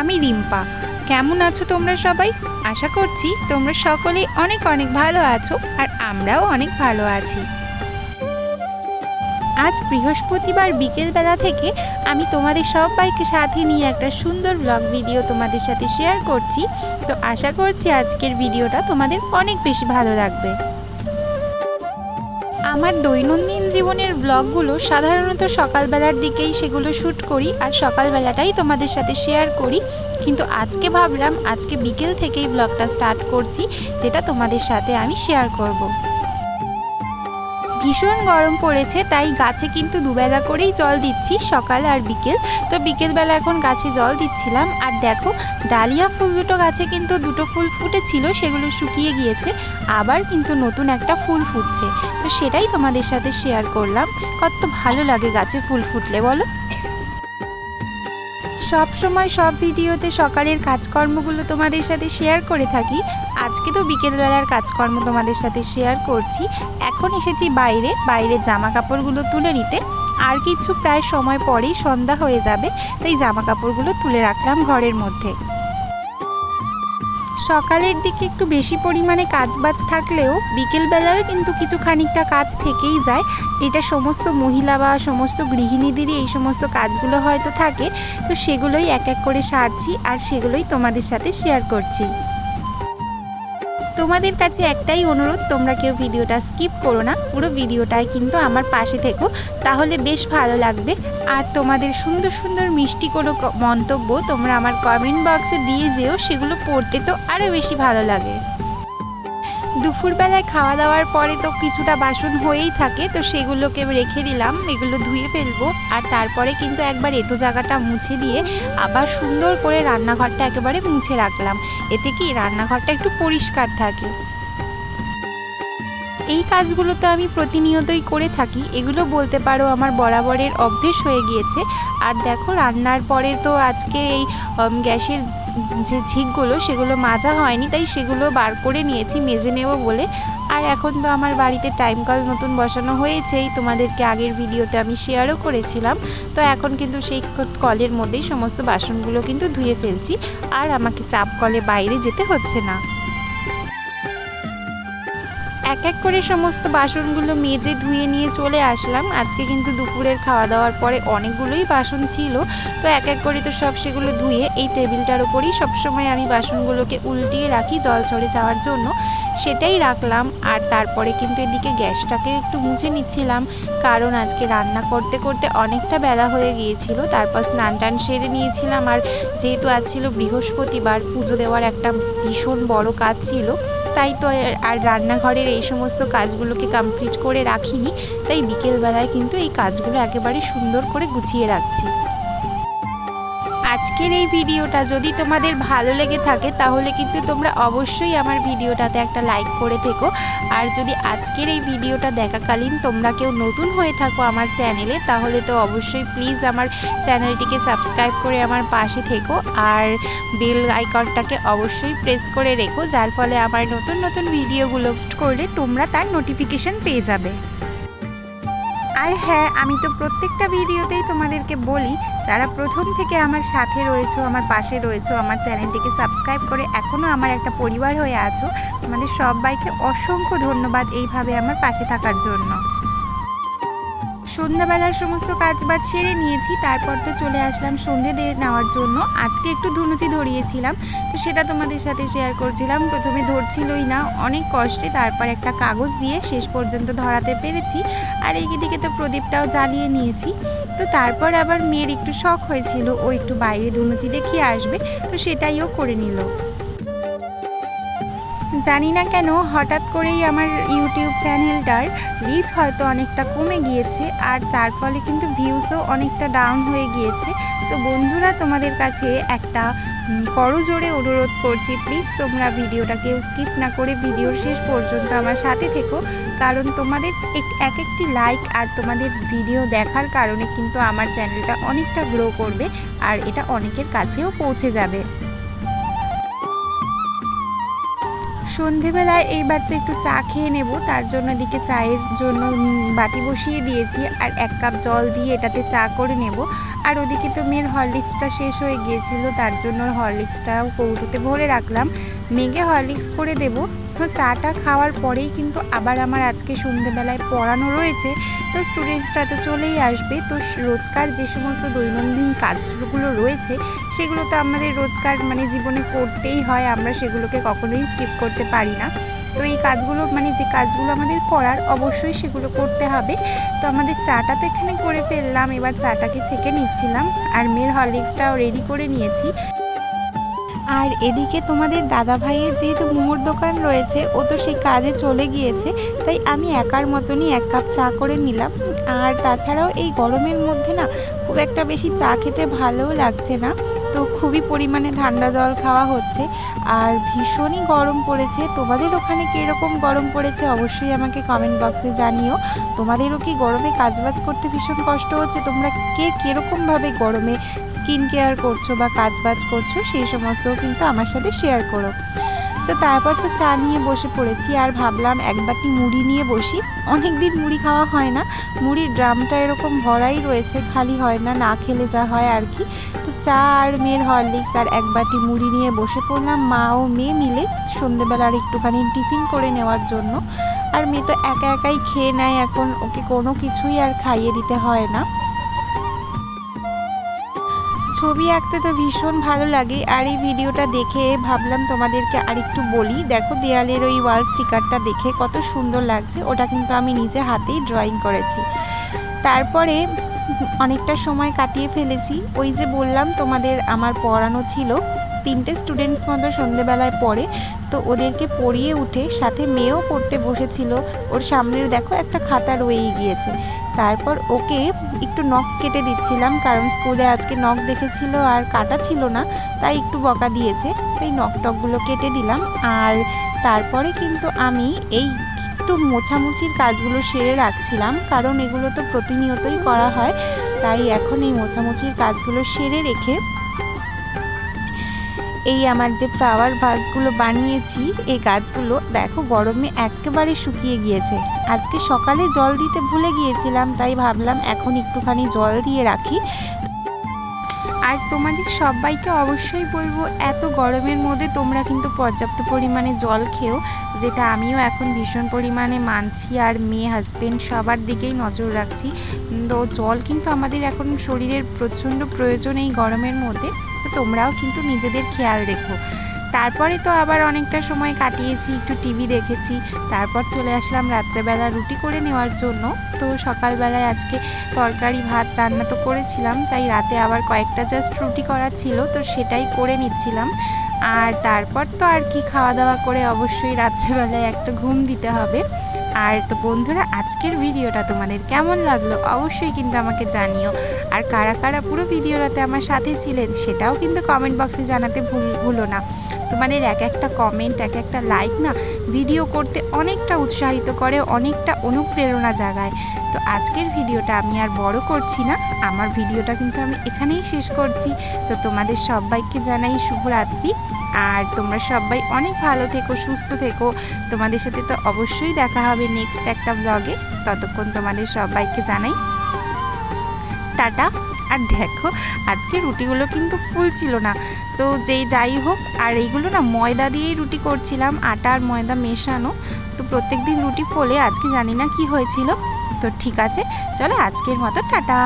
আমি রিম্পা। কেমন আছো তোমরা সবাই? আশা করছি তোমরা সকলে অনেক অনেক ভালো আছো আর আমরাও অনেক ভালো আছি। আজ বৃহস্পতিবার বিকেলবেলা থেকে আমি তোমাদের সবাইকে সাথে নিয়ে একটা সুন্দর ব্লগ ভিডিও তোমাদের সাথে শেয়ার করছি। তো আশা করছি আজকের ভিডিওটা তোমাদের অনেক বেশি ভালো লাগবে। আমার দৈনন্দিন জীবনের ব্লগগুলো সাধারণত সকালবেলার দিকেই সেগুলো শ্যুট করি আর সকালবেলাটাই তোমাদের সাথে শেয়ার করি কিন্তু আজকে ভাবলাম, আজকে বিকেল থেকেই ব্লগটা স্টার্ট করছি, যেটা তোমাদের সাথে আমি শেয়ার করব। ভীষণ গরম পড়েছে, তাই গাছে কিন্তু দুবেলা করেই জল দিচ্ছি, সকাল আর বিকেল। তো বিকেলবেলা এখন গাছে জল দিচ্ছিলাম, আর দেখো, ডালিয়া ফুল দুটো গাছে কিন্তু দুটো ফুল ফুটেছিল, সেগুলো শুকিয়ে গিয়েছে, আবার কিন্তু নতুন একটা ফুল ফুটছে। তো সেটাই তোমাদের সাথে শেয়ার করলাম, কত ভালো লাগে গাছে ফুল ফুটলে, বলো? সব সময় সব ভিডিওতে সকালের কাজকর্মগুলো তোমাদের সাথে শেয়ার করে থাকি। আজকে তো বিকেলবেলার কাজকর্ম তোমাদের সাথে শেয়ার করছি। এখন এসেছি বাইরে বাইরে জামা কাপড়গুলো তুলে নিতে। আর কিছু প্রায় সময় পরেই সন্ধ্যা হয়ে যাবে, তাই জামা কাপড়গুলো তুলে রাখলাম ঘরের মধ্যে। সকালের দিকে একটু বেশি পরিমাণে কাজ বাজ থাকলেও বিকেলবেলায়ও কিন্তু কিছু খানিকটা কাজ থেকেই যায়। এটা সমস্ত মহিলা বা সমস্ত গৃহিণীদেরই এই সমস্ত কাজগুলো হয়তো থাকে। তো সেগুলোই এক এক করে সারছি আর সেগুলোই তোমাদের সাথে শেয়ার করছি। তোমাদের কাছে একটাই অনুরোধ, তোমরা কেউ ভিডিওটা স্কিপ করো না, পুরো ভিডিওটাই কিন্তু আমার পাশে থেকো, তাহলে বেশ ভালো লাগবে। আর তোমাদের সুন্দর সুন্দর মিষ্টি কোনো মন্তব্য তোমরা আমার কমেন্ট বক্সে দিয়ে যেও, সেগুলো পড়তে তো আরও বেশি ভালো লাগে। দুপুরবেলায় খাওয়া দাওয়ার পরে তো কিছুটা বাসন হয়েই থাকে, তো সেগুলোকে রেখে দিলাম, এগুলো ধুয়ে ফেলব। আর তারপরে কিন্তু একবার এটো জায়গাটা মুছে দিয়ে আবার সুন্দর করে রান্নাঘরটা একেবারে মুছে রাখলাম। এতে কি রান্নাঘরটা একটু পরিষ্কার থাকে। এই কাজগুলো তো আমি প্রতিনিয়তই করে থাকি, এগুলো বলতে পারো আমার বরাবরের অভ্যেস হয়ে গিয়েছে। আর দেখো, রান্নার পরে তো আজকে এই গ্যাসের যে ঝিকগুলো সেগুলো মাজা হয়নি, তাই সেগুলো বার করে নিয়েছি, মেজে নেব বলে। আর এখন তো আমার বাড়িতে টাইম কল নতুন বসানো হয়েছেই, তোমাদেরকে আগের ভিডিওতে আমি শেয়ারও করেছিলাম। তো এখন কিন্তু সেই কলের মধ্যেই সমস্ত বাসনগুলো কিন্তু ধুয়ে ফেলছি। আর আমাকে চাপ কলে বাইরে যেতে হচ্ছে না। এক এক করে সমস্ত বাসনগুলো মেজে ধুয়ে নিয়ে চলে আসলাম। আজকে কিন্তু দুপুরের খাওয়া দাওয়ার পরে অনেকগুলোই বাসন ছিল। তো এক এক করে তো সব সেগুলো ধুয়ে এই টেবিলটার উপরেই সবসময় আমি বাসনগুলোকে উল্টিয়ে রাখি জল ছড়ে যাওয়ার জন্য। সেটাই রাখলাম। আর তারপরে কিন্তু এদিকে গ্যাসটাকে একটু মুছে নিচ্ছিলাম। কারণ আজকে রান্না করতে করতে অনেকটা বেলা হয়ে গিয়েছিল। তারপর স্নান টান সেরে নিয়েছিলাম। আর যেহেতু আজ ছিল বৃহস্পতিবার, পুজো দেওয়ার একটা ভীষণ বড় কাজ ছিল। তাই তো আর- রান্নাঘরের এই সমস্ত কাজগুলোকে কমপ্লিট করে রাখিনি, তাই বিকেলবেলায় কিন্তু এই কাজগুলো একেবারে সুন্দর করে গুছিয়ে রাখছি। আজকের এই ভিডিওটা যদি তোমাদের ভালো লেগে থাকে, তাহলে কিন্তু তোমরা অবশ্যই আমার ভিডিওটাতে একটা লাইক করে থেকো। আর যদি আজকের এই ভিডিওটা দেখাকালীন তোমরা কেউ নতুন হয়ে থাকো আমার চ্যানেলে তাহলে তো অবশ্যই প্লিজ আমার চ্যানেলটিকে সাবস্ক্রাইব করে আমার পাশে থেকো। আর বেল আইকনটাকে অবশ্যই প্রেস করে রেখো, যার ফলে আমার নতুন নতুন ভিডিওগুলো পোস্ট করলে তোমরা তার নোটিফিকেশন পেয়ে যাবে। আর হ্যাঁ আমি তো প্রত্যেকটা ভিডিওতেই তোমাদেরকে বলি, যারা প্রথম থেকে আমার সাথে রয়েছো, আমার পাশে রয়েছো, আমার চ্যানেলটিকে সাবস্ক্রাইব করে এখনও আমার একটা পরিবার হয়ে আছো, তোমাদের সবাইকে অসংখ্য ধন্যবাদ এইভাবে আমার পাশে থাকার জন্য। সন্ধ্যাবেলার সমস্ত কাজ বাজ সেরে নিয়েছি, তারপর তো চলে আসলাম সন্ধে দিয়ে নেওয়ার জন্য। আজকে একটু ধুনুচি ধরিয়েছিলাম, তো সেটা তোমাদের সাথে শেয়ার করছিলাম। প্রথমে ধরছিলই না, অনেক কষ্টে, তারপর একটা কাগজ দিয়ে শেষ পর্যন্ত ধরাতে পেরেছি। আর এই দিকে তো প্রদীপটাও জ্বালিয়ে নিয়েছি। তো তারপর আবার মেয়ের একটু শখ হয়েছিল, ও একটু বাইরে ধুনুচি দেখিয়ে আসবে, তো সেটাই ও করে নিল। জানি না কেন হঠাৎ করেই আমার ইউটিউব চ্যানেলটার রিচ হয়তো অনেকটা কমে গিয়েছে আর তার ফলে কিন্তু ভিউজও অনেকটা ডাউন হয়ে গিয়েছে। তো বন্ধুরা তোমাদের কাছে একটা উম, করজোড়ে অনুরোধ করছি প্লিজ তোমরা ভিডিওটা কেউ স্কিপ না করে ভিডিওর শেষ পর্যন্ত আমার সাথে থেকো। কারণ তোমাদের এক একটি লাইক আর তোমাদের ভিডিও দেখার কারণে কিন্তু আমার চ্যানেলটা অনেকটা গ্রো করবে আর এটা অনেকের কাছেও পৌঁছে যাবে। সন্ধেবেলায় এইবার তো একটু চা খেয়ে নেব, তার জন্য এদিকে চায়ের জন্য বাটি বসিয়ে দিয়েছি আর এক কাপ জল দিয়ে এটাতে চা করে নেব। আর ওদিকে তো মেয়ের হরলিক্সটা শেষ হয়ে গিয়েছিল, তার জন্য হরলিক্সটাও কৌটোতে ভরে রাখলাম। মেঘে হরলিক্স করে দেব। তো চাটা খাওয়ার পরেই কিন্তু আবার আমার আজকে সন্ধেবেলায় পড়ানো রয়েছে। তো স্টুডেন্টসরা তো চলেই আসবে। তো রোজকার যে সমস্ত দৈনন্দিন কাজগুলো রয়েছে, সেগুলো তো আমাদের রোজকার মানে জীবনে করতেই হয়। আমরা সেগুলোকে কখনোই স্কিপ করতে পারি না। তো এই কাজগুলো মানে যে কাজগুলো আমাদের করার অবশ্যই সেগুলো করতে হবে। তো আমাদের চাটা তো এখানে করে ফেললাম। এবার চাটাকে ছেঁকে নিচ্ছিলাম। আর মেয়ের হরলিক্সটাও রেডি করে নিয়েছি। আর এদিকে তোমাদের দাদা ভাইয়ের যেহেতু মোমোর দোকান রয়েছে, ও তো সেই কাজে চলে গিয়েছে, তাই আমি একার মতনই এক কাপ চা করে নিলাম। আর তাছাড়াও এই গরমের মধ্যে না, খুব একটা বেশি চা খেতে ভালোও লাগছে না। তো খুবই পরিমাণে ঠান্ডা জল খাওয়া হচ্ছে। আর ভীষণই গরম পড়েছে। তোমাদের ওখানে কীরকম গরম পড়েছে অবশ্যই আমাকে কমেন্ট বক্সে জানিও। তোমাদেরও কি গরমে কাজবাজ করতে ভীষণ কষ্ট হচ্ছে? তোমরা কে কীরকমভাবে গরমে স্কিন কেয়ার করছ বা কাজবাজ করছ সেই সমস্তও কিন্তু আমার সাথে শেয়ার করো। তো তারপর তো চা নিয়ে বসে পড়েছি আর ভাবলাম এক বাটি মুড়ি নিয়ে বসি। অনেক দিন মুড়ি খাওয়া হয় না। মুড়ির ড্রামটা এরকম ভরাই রয়েছে, খালি হয় না না খেলে যা হয় আর কি। তো চা আর মেয়ের হরলিক্স আর এক বাটি মুড়ি নিয়ে বসে পড়লাম, মা ও মেয়ে মিলে সন্ধেবেলার একটুখানি টিফিন করে নেওয়ার জন্য। আর মেয়ে তো একা একাই খেয়ে নেয়, এখন ওকে কোনো কিছুই আর খাইয়ে দিতে হয় না। ছবি আঁকতে তো ভীষণ ভালো লাগে, আর এই ভিডিওটা দেখে ভাবলাম তোমাদেরকে আরেকটু বলি। দেখো দেয়ালের ওই ওয়াল স্টিকারটা দেখে কত সুন্দর লাগছে, ওটা কিন্তু আমি নিজে হাতেই ড্রয়িং করেছি। তারপরে অনেকটা সময় কাটিয়ে ফেলেছি, ওই যে বললাম তোমাদের আমার পড়ানো ছিল তিনটে স্টুডেন্টস মতো সন্ধেবেলায় পড়ে, তো ওদেরকে পড়িয়ে উঠে সাথে মেয়েও পড়তে বসেছিল। ওর সামনের দেখো একটা খাতা রয়েই গিয়েছে। তারপর ওকে একটু নখ কেটে দিচ্ছিলাম, কারণ স্কুলে আজকে নখ দেখেছিল আর কাটা ছিল না, তাই একটু বকা দিয়েছে। তো এই নখ টকগুলো কেটে দিলাম আর তারপরে কিন্তু আমি এই একটু মোছামুছির কাজগুলো সেরে রাখছিলাম, কারণ এগুলো তো প্রতিনিয়তই করা হয়। তাই এখন এই মোছামুছির কাজগুলো সেরে রেখে এই আমার যে ফ্লাওয়ার ভাসগুলো বানিয়েছি, এই গাছগুলো দেখো গরমে একেবারে শুকিয়ে গিয়েছে। আজকে সকালে জল দিতে ভুলে গিয়েছিলাম, তাই ভাবলাম এখন একটুখানি জল দিয়ে রাখি। আর তোমাদের সবাইকে অবশ্যই বলব, এত গরমের মধ্যে তোমরা কিন্তু পর্যাপ্ত পরিমাণে জল খেও, যেটা আমিও এখন ভীষণ পরিমাণে মানছি আর মেয়ে হাজবেন্ড সবার দিকেই নজর রাখছি। তো জল কিন্তু আমাদের এখন শরীরের প্রচণ্ড প্রয়োজন এই গরমের মধ্যে। তো তোমরাও কিন্তু নিজেদের খেয়াল রেখো। তারপরে তো আবার অনেকটা সময় কাটিয়েছি, একটু টিভি দেখেছি। তারপর চলে আসলাম রাত্রেবেলা রুটি করে নেওয়ার জন্য। তো সকালবেলায় আজকে তরকারি, ভাত রান্না তো করেছিলাম, তাই রাতে আবার কয়েকটা জাস্ট রুটি করা ছিল, তো সেটাই করে নিচ্ছিলাম। আর তারপর তো আর কি খাওয়া দাওয়া করে অবশ্যই রাত্রেবেলায় একটা ঘুম দিতে হবে। আর তো বন্ধুরা, আজকের ভিডিওটা তোমাদের কেমন লাগল অবশ্যই কিন্তু আমাকে জানিও। আর কারা কারা পুরো ভিডিওটাতে আমার সাথে ছিলেন সেটাও কিন্তু কমেন্ট বক্সে জানাতে ভুল, ভুলো না। তোমাদের এক একটা কমেন্ট এক একটা লাইক না ভিডিও করতে অনেকটা উৎসাহিত করে, অনেকটা অনুপ্রেরণা জাগায়। তো আজকের ভিডিওটা আমি আর বড় করছি না, আমার ভিডিওটা কিন্তু আমি এখানেই শেষ করছি। তো তোমাদের সবাইকে জানাই শুভরাত্রি। আর তোমরা সবাই অনেক ভালো থেকো, সুস্থ থেকো। তোমাদের সাথে তো অবশ্যই দেখা হবে নেক্সট একটা ব্লগে ততক্ষণ তোমাদের সবাইকে জানাই টাটা। আর দেখো, আজকে রুটিগুলো কিন্তু ফুল ছিল না। তো যেই যাই হোক, আর এইগুলো না ময়দা দিয়েই রুটি করছিলাম, আটা আর ময়দা মেশানো। তো প্রত্যেক দিন রুটি ফোলে, আজকে জানি না কি হয়েছিল। তো ঠিক আছে, চলো আজকের মতো, টাটা।